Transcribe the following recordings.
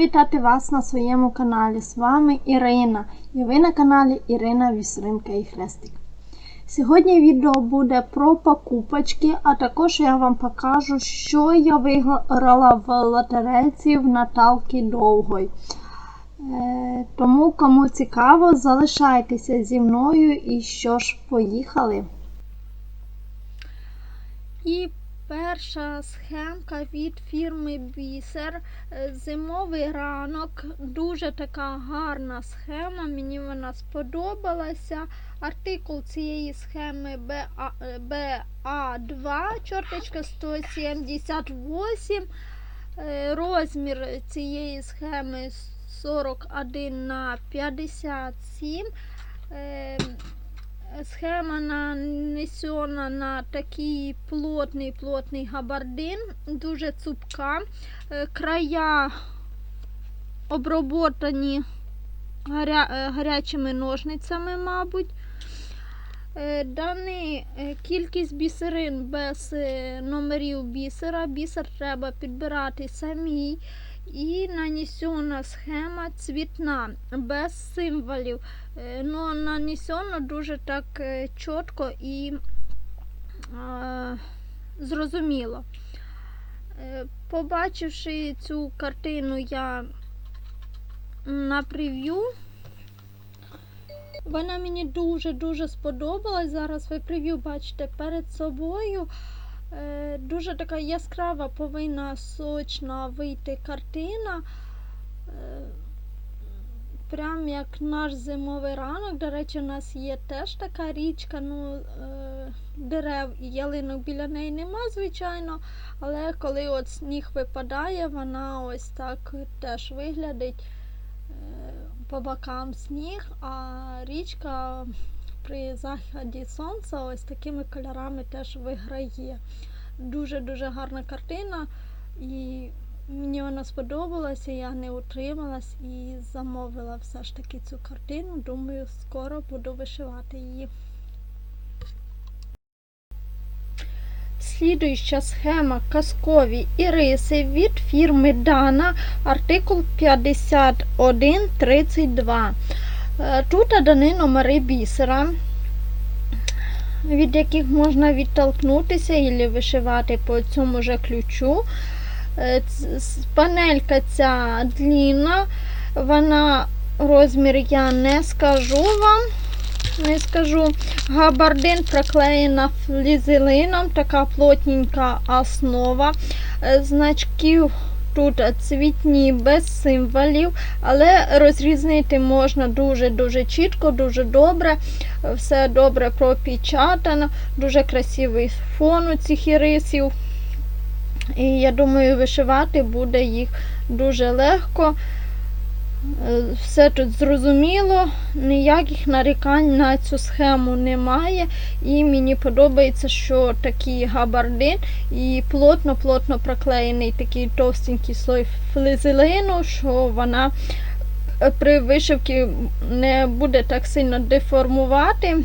Вітати вас на своєму каналі. З вами Ірина. І ви на каналі Ірина Вісринка і Хрестик. Сьогодні відео буде про покупочки, а також я вам покажу, що я виграла в лотерейці в Наталки Довгой. Е, тому, кому цікаво, залишайтеся зі мною і що ж, поїхали. І перша схемка від фірми Бісер. Е, Зимовий ранок. Дуже така гарна схема. Мені вона сподобалася. Артикул цієї схеми BA, BA2, чорточка 178. Е, Розмір цієї схеми 41 на 57. Схема нанесена на такий плотний плотний габардин, дуже цупка. Е, Края оброботані гаря... е, гарячими ножницями, мабуть. Е, е, кількість бісерин без номерів бісера. Бісер треба підбирати самій. І нанесена схема цвітна, без символів. Е, Ну, нанесено дуже так е, чітко і е, зрозуміло. Побачивши цю картину, я на прев'ю. Вона мені дуже-дуже сподобалась. Зараз ви прев'ю бачите перед собою. Е, Дуже така яскрава повинна сочна вийти картина. Е, Прям як наш зимовий ранок. До речі, у нас є теж така річка. Ну, е, дерев і ялинок біля неї нема, звичайно. Але коли от сніг випадає, вона ось так теж виглядить по бокам сніг, а річка при заході сонця ось такими кольорами теж виграє. Дуже-дуже гарна картина. І мені вона сподобалася, я не утрималась і замовила все ж таки цю картину. Думаю, скоро буду вишивати її. Слідуюча схема казкові іриси від фірми Дана, артикул 5132. Е, Тут дані номери бісера, від яких можна відтолкнутися і вишивати по цьому же ключу. Е, Панелька ця длінна, вона розмір я не скажу вам. Не скажу. Габардин проклеєна флізелином, така плотненька основа. Е, Значків тут цвітні без символів, але розрізнити можна дуже-дуже чітко, дуже добре. Все добре пропечатано, дуже красивий фон у цих ірисів. І я думаю, вишивати буде їх дуже легко. Е, Все тут зрозуміло, ніяких нарікань на цю схему немає. І мені подобається, що такий габардин і плотно-плотно проклеєний такий товстенький слой флизелину, що вона е, при вишивці не буде так сильно деформувати,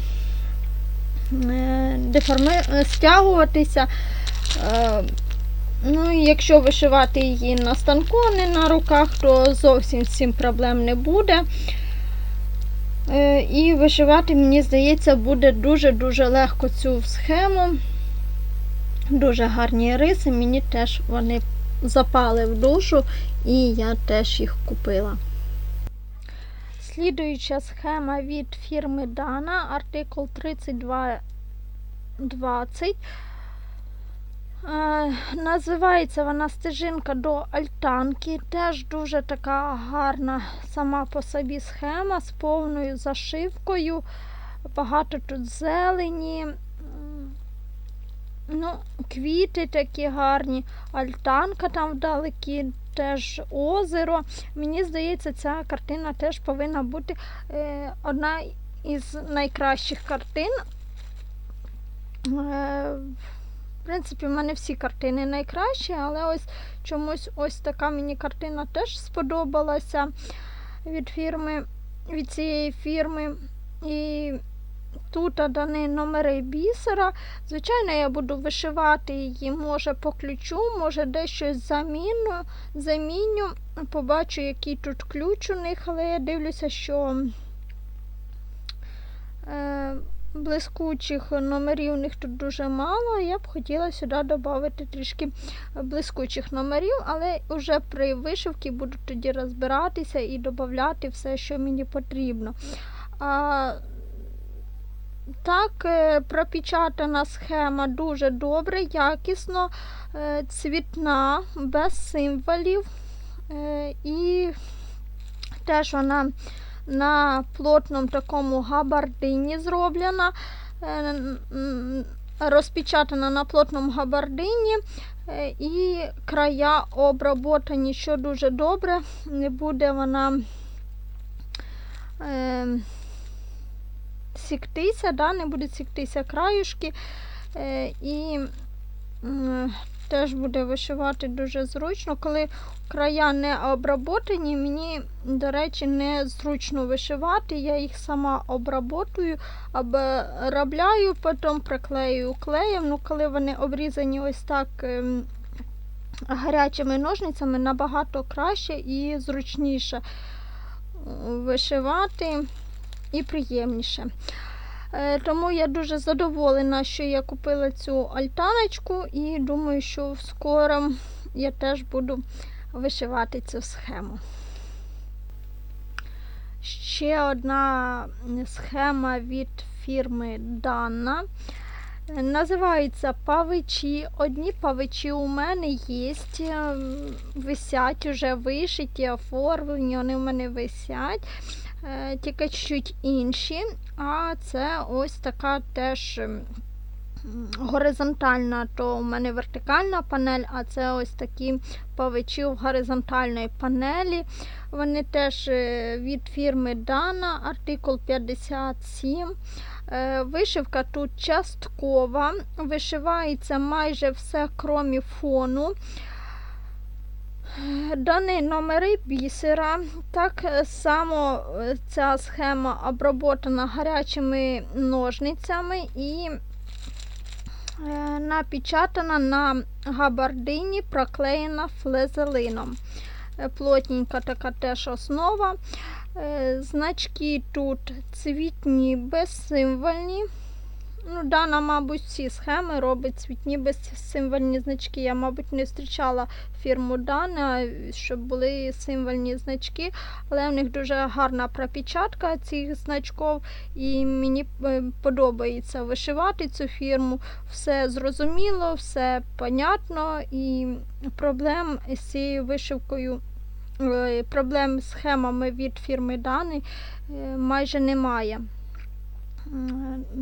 е, деформи... стягуватися. Якщо вишивати її на станку, а не на руках, то зовсім з цим проблем не буде. Е, І вишивати, мені здається, буде дуже-дуже легко цю схему. Дуже гарні риси, мені теж вони запали в душу, і я теж їх купила. Слідуюча схема від фірми Dana, артикул 3220. Е, Називається вона стежинка до альтанки. Теж дуже така гарна сама по собі схема з повною зашивкою. Багато тут зелені. Ну, квіти такі гарні, альтанка там вдалекі, теж озеро. Мені здається, ця картина теж повинна бути е, одна із найкращих картин. Е, в принципі, в мене всі картини найкращі, але ось чомусь ось така мені картина теж сподобалася від фірми, від цієї фірми. І тут дані номери бісера. Звичайно, я буду вишивати її, може по ключу, може дещо заміну, заміню. Побачу, який тут ключ у них, але я дивлюся, що е, блискучих номерів у них тут дуже мало. Я б хотіла сюди додати трішки блискучих номерів, але вже при вишивці буду тоді розбиратися і додати все, що мені потрібно. А, так, е, пропечатана схема дуже добре, якісно, е, цвітна, без символів. Е, І теж вона на плотному такому габардині зроблена, е, розпечатана на плотному габардині. е, І края обработані, що дуже добре. Не буде вона е, сіктися, да, не будуть сіктися краюшки. Е, і теж буде вишивати дуже зручно. Коли края не обработані, мені, до речі, не зручно вишивати. Я їх сама обработую, обробляю, потім приклею клеєм. Ну, коли вони обрізані ось так. ем, Гарячими ножницями набагато краще і зручніше вишивати і приємніше. Е, Тому я дуже задоволена, що я купила цю альтаночку і думаю, що скоро я теж буду вишивати цю схему. Ще одна схема від фірми Данна. Е, Називаються павичі. Одні павичі у мене є, е, висять уже вишиті, оформлені, вони у мене висять, тільки чуть інші. А це ось така теж горизонтальна, то у мене вертикальна панель, а це ось такі павичі в горизонтальної панелі. Вони теж е, від фірми Dana, артикул 57. Е, Вишивка тут часткова, вишивається майже все, крім фону. Е, Дані номери бісера. Так само е, ця схема оброботана гарячими ножницями і е, напечатана на габардині, проклеєна флезелином. Е, Плотненька така теж основа. Е, Значки тут цвітні, безсимвольні. Ну, Дана, мабуть, всі схеми робить цвітні безсимвольні значки. Я, мабуть, не зустрічала фірму Дана, щоб були символьні значки, але в них дуже гарна пропечатка цих значків, і мені е, подобається вишивати цю фірму. Все зрозуміло, все понятно, і проблем з цією вишивкою. е, Проблем з схемами від фірми Дани е, майже немає.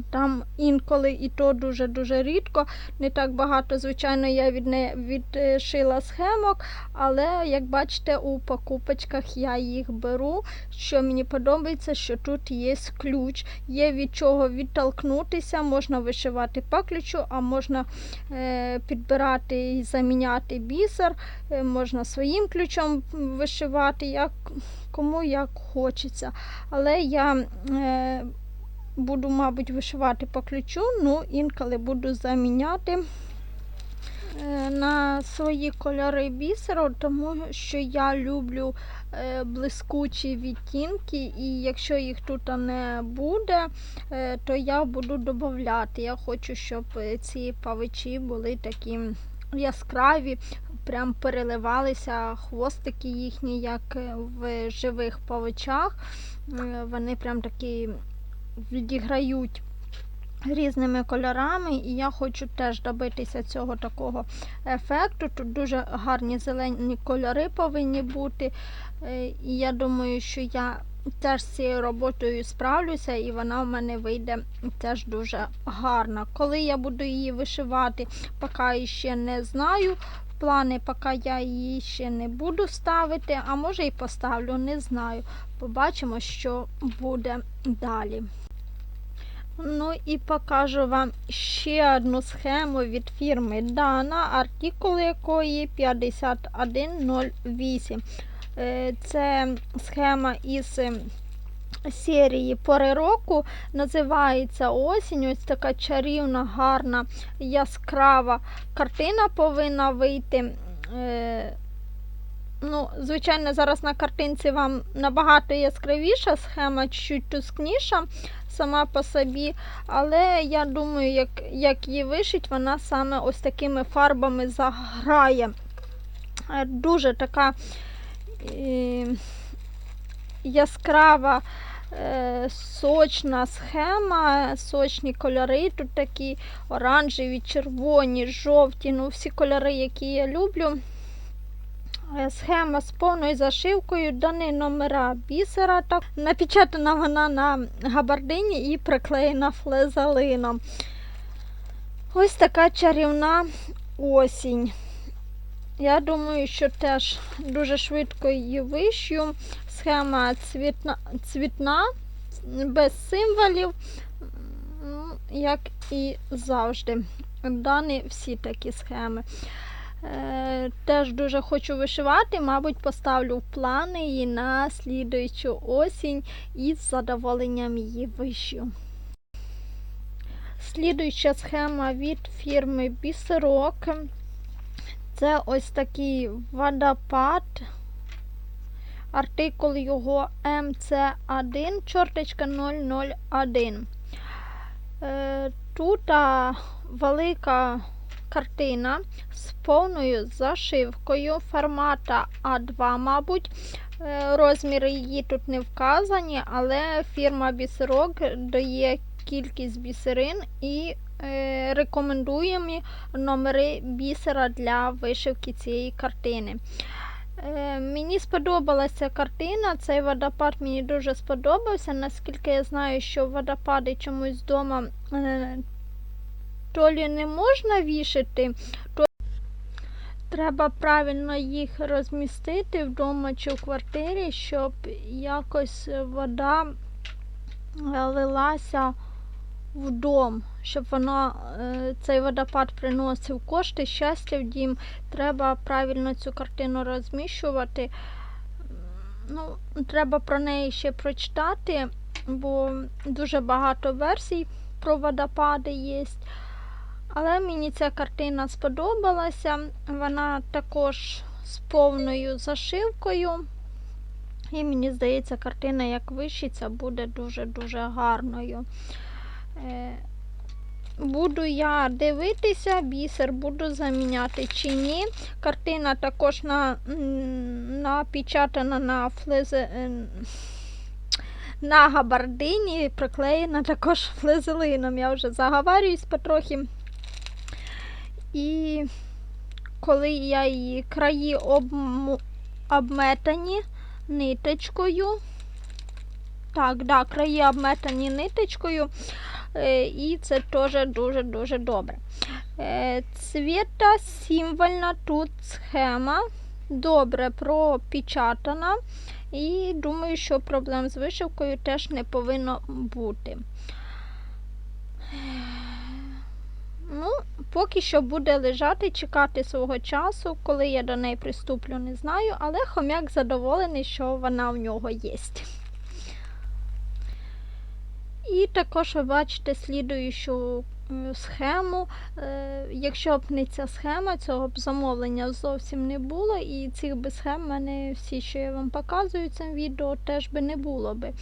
Там інколи і то дуже-дуже рідко. Не так багато, звичайно, я від не відшила схемок, але як бачите, у покупочках я їх беру. Що мені подобається, що тут є ключ, є від чого відтолкнутися, можна вишивати по ключу, а можна е, підбирати і заміняти бісер, е, можна своїм ключом вишивати, як, кому як хочеться. Але я е, буду, мабуть, вишивати по ключу, ну інколи буду заміняти е, на свої кольори бісеру, тому що я люблю е, блискучі відтінки, і якщо їх тут не буде, е, то я буду додати. Я хочу, щоб ці павичі були такі яскраві, прям переливалися хвостики їхні, як в живих павичах. Вони прям такі відіграють різними кольорами, і я хочу теж добитися цього такого ефекту. Тут дуже гарні зелені кольори повинні бути. Е, І я думаю, що я теж з цією роботою справлюся, і вона в мене вийде теж дуже гарна. Коли я буду її вишивати, поки ще не знаю. Плани, поки я її ще не буду ставити, а може і поставлю, не знаю. Побачимо, що буде далі. Ну і покажу вам ще одну схему від фірми Dana, артикул якої 5108. Е, Це схема із серії пори року. Називається осінь. Ось така чарівна, гарна, яскрава картина повинна вийти. Е, Ну, звичайно, зараз на картинці вам набагато яскравіша схема, чуть тускніша сама по собі. Але я думаю, як, як її вишить, вона саме ось такими фарбами заграє. Е, Дуже така е, яскрава. Е, Сочна схема, сочні кольори, тут такі оранжеві, червоні, жовті, ну всі кольори, які я люблю. Е, Схема з повною зашивкою, дані номера бісера. Так, напечатана вона на габардині і приклеєна флезалином. Ось така чарівна осінь. Я думаю, що теж дуже швидко її вишью. Схема цвітна, цвітна без символів, як і завжди. Дані всі такі схеми. Е, Теж дуже хочу вишивати, мабуть, поставлю в плани її на слідуючу осінь і з задоволенням її вишью. Слідуюча схема від фірми Бісерок. Це ось такий водопад. Артикул його МЦ1, чорточка 001. Е, Тут велика картина з повною зашивкою формата А2, мабуть. Е, Розміри її тут не вказані, але фірма Бісерок дає кількість бісерин і е, рекомендуємо номери бісера для вишивки цієї картини. Е, Мені сподобалася картина, цей водопад мені дуже сподобався. Наскільки я знаю, що водопади чомусь вдома е, то лі не можна вішати, то треба правильно їх розмістити вдома чи в квартирі, щоб якось вода е, лилася в дом, щоб вона, е, цей водопад приносив кошти, щастя в дім. Треба правильно цю картину розміщувати. Ну, треба про неї ще прочитати, бо дуже багато версій про водопади є. Але мені ця картина сподобалася. Вона також з повною зашивкою. І мені здається, картина, як вишиться, буде дуже-дуже гарною. Е, Буду я дивитися, бісер буду заміняти чи ні. Картина також на, напечатана на флезе, е, на габардині, приклеєна також флезелином. Я вже заговарююсь потрохи. І коли я її краї обм- обметані ниточкою. Так, да, краї обметані ниточкою. Е, І це теж дуже-дуже добре. Е, Цвіта символьна тут схема. Добре пропечатана. І думаю, що проблем з вишивкою теж не повинно бути. Ну, поки що буде лежати, чекати свого часу, коли я до неї приступлю, не знаю, але хомяк задоволений, що вона в нього є. І також ви бачите слідуючу схему. Е, Якщо б не ця схема, цього б замовлення зовсім не було, і цих би схем в мене всі, що я вам показую цьому відео, теж би не було би.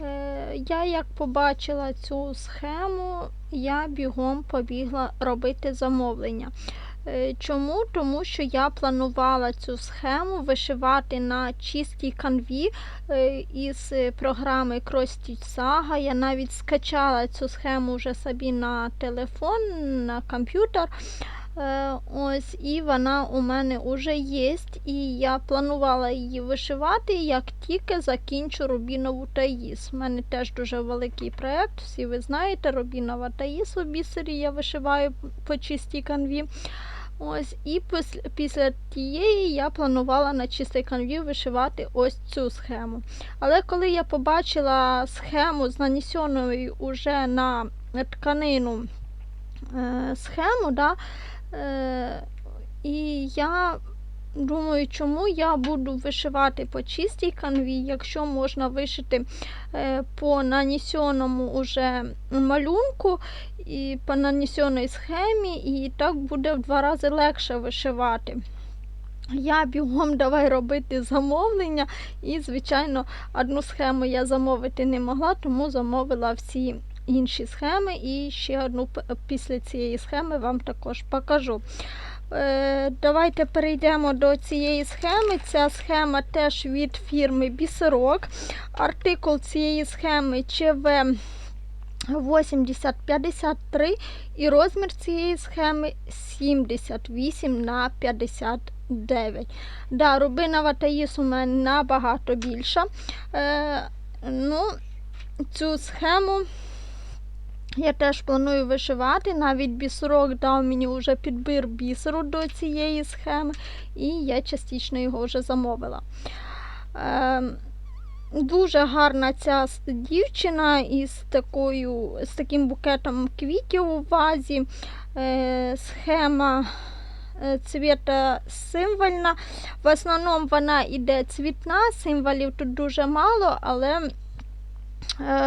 Е, Я як побачила цю схему, я бігом побігла робити замовлення. Е, Чому? Тому що я планувала цю схему вишивати на чистій канві е, із е, програми Cross Saga. Я навіть скачала цю схему вже собі на телефон, на комп'ютер. Ось, і вона у мене вже є, і я планувала її вишивати, як тільки закінчу Рубінову Таїс. У мене теж дуже великий проєкт, всі ви знаєте, Рубінова Таїс у бісері я вишиваю по чистій канві. Ось, І після, після тієї я планувала на чистий канві вишивати ось цю схему. Але коли я побачила схему з нанесеною уже на тканину е, схему, да, е, і я думаю, чому я буду вишивати по чистій канві, якщо можна вишити е, по нанесеному уже малюнку і по нанесеній схемі, і так буде в два рази легше вишивати. Я бігом давай робити замовлення, і, звичайно, одну схему я замовити не могла, тому замовила всі інші схеми і ще одну після цієї схеми вам також покажу. Е, Давайте перейдемо до цієї схеми. Ця схема теж від фірми Бісерок. Артикул цієї схеми ЧВ 8053 і розмір цієї схеми 78 на 59. Да, рубинова таїс у мене набагато більша. Е, ну, цю схему я теж планую вишивати. Навіть бісерок дав мені вже підбір бісеру до цієї схеми, і я частично його вже замовила. Е, Дуже гарна ця дівчина із такою, з таким букетом квітів у вазі. Е, схема е, цвіта символьна. В основному вона йде цвітна, символів тут дуже мало, але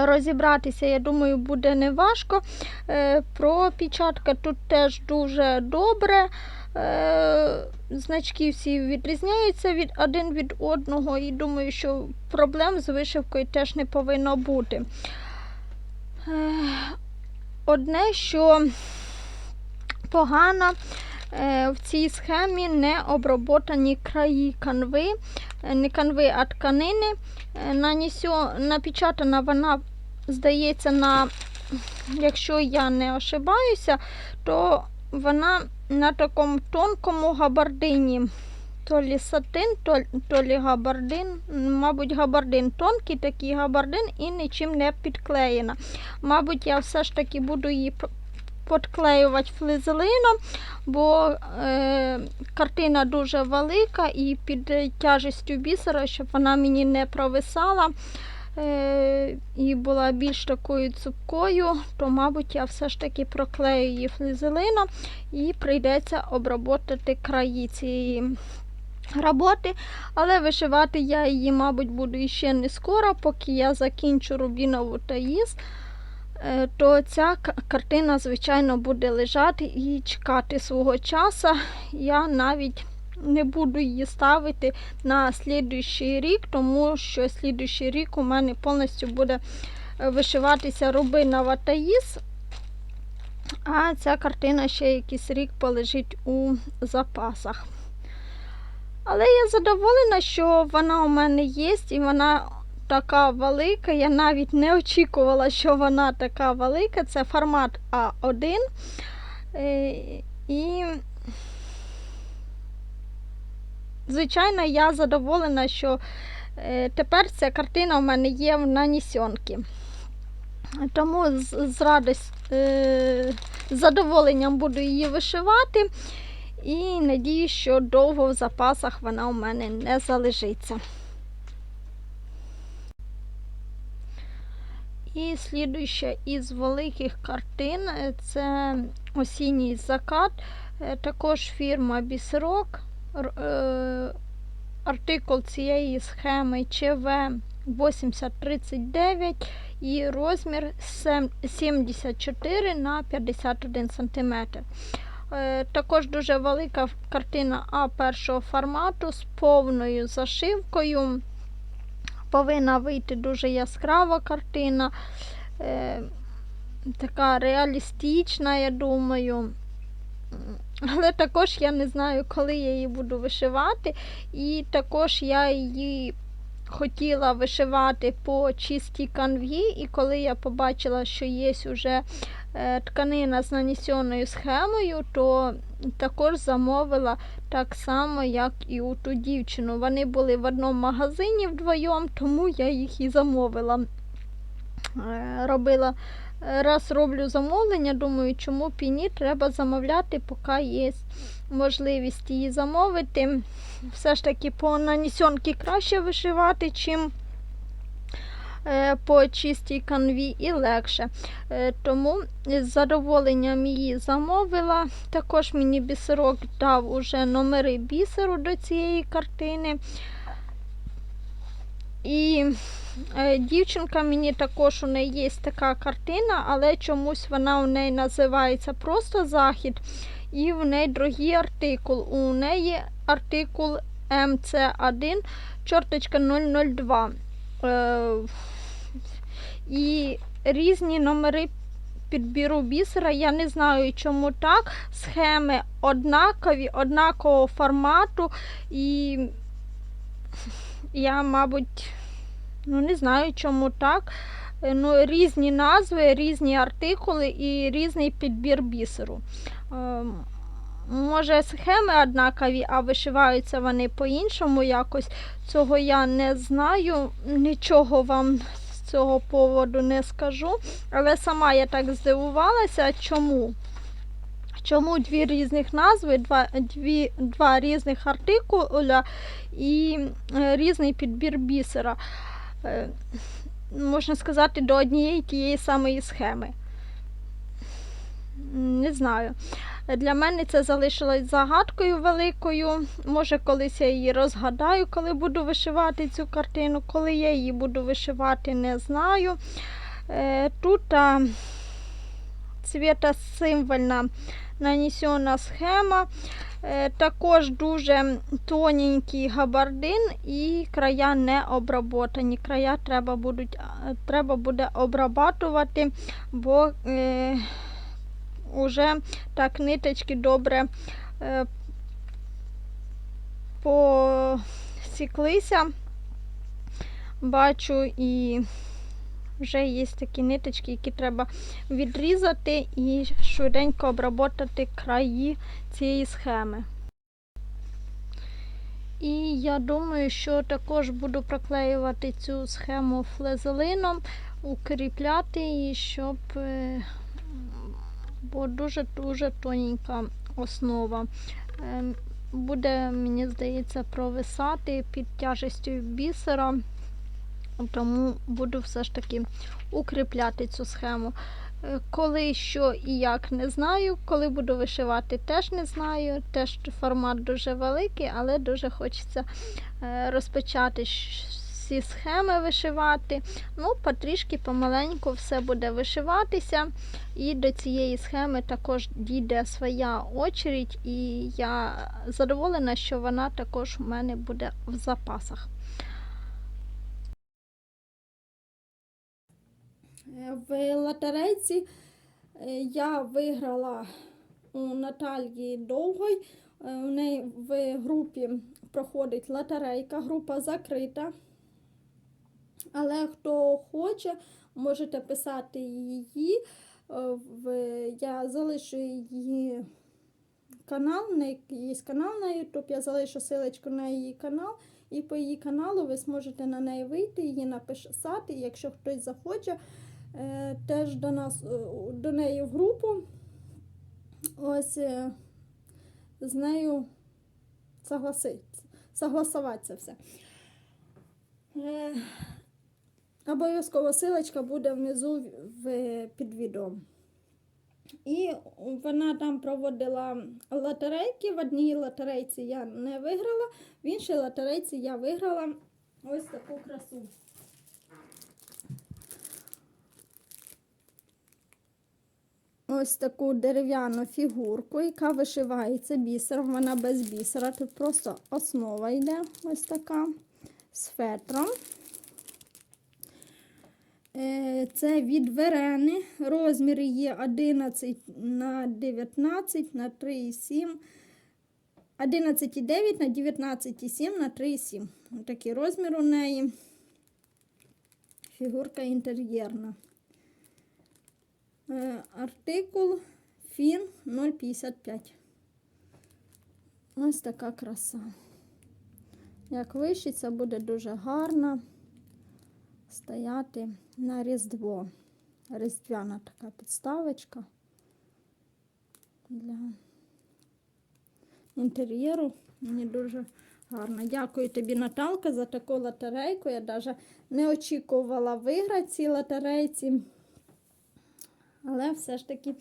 розібратися, я думаю, буде неважко. Е, Пропечатка тут теж дуже добре. Е, Значки всі відрізняються від один від одного, і думаю, що проблем з вишивкою теж не повинно бути. Е, Одне, що погано е, в цій схемі не оброботані краї канви, е, не канви, а тканини. Е, Нанесю, напечатана вона, здається, на, якщо я не ошибаюся, то вона на такому тонкому габардині. То лі сатин, то, то лі габардин, мабуть, габардин тонкий такий габардин і нічим не підклеєна. Мабуть, я все ж таки буду її подклеювати флизелином, бо е, картина дуже велика і під тяжестю бісера, щоб вона мені не провисала е, і була більш такою цупкою, то, мабуть, я все ж таки проклею її флизелином і прийдеться обработати краї цієї роботи. Але вишивати я її, мабуть, буду іще не скоро, поки я закінчу рубінову таїз. Е, То ця картина, звичайно, буде лежати і чекати свого часу. Я навіть не буду її ставити на слідуючий рік, тому що слідуючий рік у мене повністю буде е, вишиватися рубинова таїз. А ця картина ще якийсь рік полежить у запасах. Але я задоволена, що вона у мене є і вона така велика. Я навіть не очікувала, що вона така велика. Це формат А1. Е, І, звичайно, я задоволена, що е, тепер ця картина у мене є в нанесенці. Тому з, з радость, е, з задоволенням буду її вишивати. І надію, що довго в запасах вона у мене не залежиться. І слідуюча із великих картин е, це осінній закат. Е, Також фірма Бісерок. Е, Артикул цієї схеми ЧВ 8039 і розмір 74 на 51 см. Також дуже велика картина А першого формату з повною зашивкою. Повинна вийти дуже яскрава картина, е, така реалістична, я думаю. Але також я не знаю, коли я її буду вишивати. І також я її хотіла вишивати по чистій канві, і коли я побачила, що є вже е, тканина з нанесеною схемою, то також замовила так само, як і у ту дівчину. Вони були в одному магазині вдвоєм, тому я їх і замовила. Е, Робила е, раз роблю замовлення, думаю, чому б і ні, треба замовляти, поки є можливість її замовити. Все ж таки по нанесенки краще вишивати, чим по чистій канві і легше. Е, Тому з задоволенням її замовила. Також мені бісерок дав уже номери бісеру до цієї картини. І е, дівчинка мені також у неї є така картина, але чомусь вона у неї називається просто захід. І в неї другий артикул. У неї артикул МЦ1 чорточка 002. І різні номери підбіру бісера. Я не знаю, чому так. Схеми однакові, однакового формату. І я, мабуть, ну не знаю, чому так. Ну, різні назви, різні артикули і різний підбір бісеру. Ем, Може, схеми однакові, а вишиваються вони по-іншому якось. Цього я не знаю. Нічого вам цього поводу не скажу. Але сама я так здивувалася, чому. Чому дві різних назви, два, дві, два різних артикуля і е, різний підбір бісера. Е, можна сказати, до однієї тієї самої схеми. Не знаю. Для мене це залишилось загадкою великою. Може, колись я її розгадаю, коли буду вишивати цю картину. Коли я її буду вишивати, не знаю. Е, Тут а, цвітосимвольна нанесена схема. Е, Також дуже тоненький габардин і края не обработані. Края треба, будуть, треба буде обрабатувати, бо е, уже так ниточки добре е, посіклися. Бачу і вже є такі ниточки, які треба відрізати і швиденько обработати краї цієї схеми. І я думаю, що також буду проклеювати цю схему флезелином, укріпляти її, щоб е, бо дуже-дуже тоненька основа. Ем, Буде, мені здається, провисати під тяжестю бісера, тому буду все ж таки укріпляти цю схему. Е, Коли, що і як не знаю. Коли буду вишивати, теж не знаю. Теж формат дуже великий, але дуже хочеться е, розпочати всі схеми вишивати. Ну, потрішки, помаленьку все буде вишиватися. І до цієї схеми також дійде своя очередь, і я задоволена, що вона також у мене буде в запасах. Е, В лотерейці е, я виграла у Наталії Довгой. Е, У неї в групі проходить лотерейка, група закрита. Але хто хоче, можете писати її. Е, я залишу її канал, на є канал на YouTube, я залишу силочку на її канал. І по її каналу ви зможете на неї вийти, її написати. Якщо хтось захоче, е, теж до нас, е, до неї в групу. Ось з нею согласиться, согласувати це все. Обов'язково силочка буде внизу в, під відео. І вона там проводила лотерейки. В одній лотерейці я не виграла, в іншій лотерейці я виграла ось таку красу. Ось таку дерев'яну фігурку, яка вишивається бісером. Вона без бісера. Тут просто основа йде ось така з фетром. Е, Це від верени. Розміри є 11 на 19 на 3,7. 11,9 на 19,7 на 3,7. Такий розмір у неї. Фігурка інтер'єрна. Е, Артикул Фін 0,55. Ось така краса. Як вишиться, буде дуже гарно стояти на Різдво. Різдвяна така підставочка для інтер'єру. Мені дуже Гарно. Дякую тобі, Наталка, за таку лотерейку. Я навіть не очікувала виграти ці лотерейці. Але все ж таки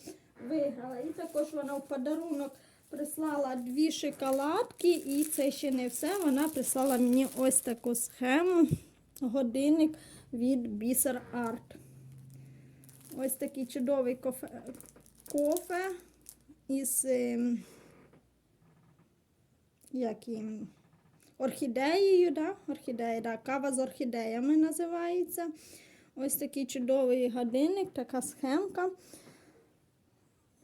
виграла. І також вона в подарунок прислала дві шоколадки, і це ще не все. Вона прислала мені ось таку схему. Годинник від Бісер Арт. Ось такий чудовий кофе, кофе із ем, орхідеєю, да? Орхідея, да? кава з орхідеями називається. Ось такий чудовий годинник, така схемка.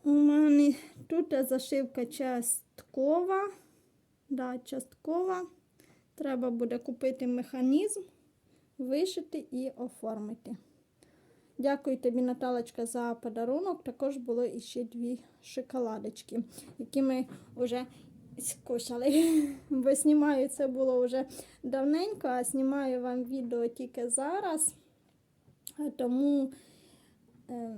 У мене тут зашивка часткова. Да, часткова. Треба буде купити механізм, вишити і оформити. Дякую тобі, Наталочка, за подарунок. Також було іще дві шоколадочки, які ми вже скушали. Бо знімаю це було вже давненько, а знімаю вам відео тільки зараз. Тому, е,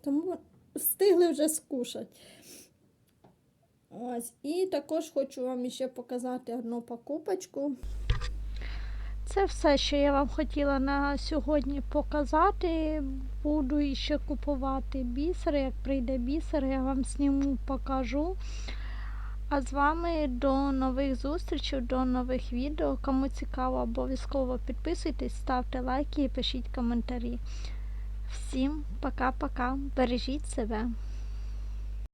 тому встигли вже скушати. Ось. І також хочу вам ще показати одну покупочку. Це все, що я вам хотіла на сьогодні показати. Буду ще купувати бісер. Як прийде бісер, я вам зніму, покажу. А з вами до нових зустрічей, до нових відео. Кому цікаво, обов'язково підписуйтесь, ставте лайки і пишіть коментарі. Всім пока-пока. Бережіть себе.